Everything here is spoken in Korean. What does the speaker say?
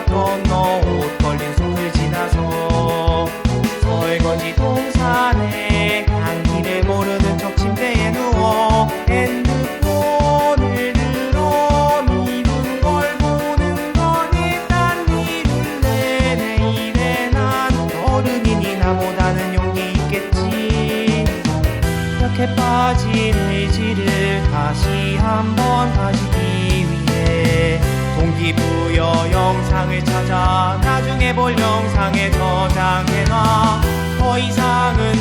바닥 건너 옷 걸린 손을 지나서 설거지 동산에 향기를 모르는 척 침대에 누워 핸드폰을 들어 미룬 걸 보는 거니 딴 일을 내 내 일에 난 어른이니 나보다는 용기 있겠지. 이렇게 빠진 의지를 다시 한번 위해 동기부여 영상을 찾아 나중에 볼 영상에 저장해놔. 더 이상은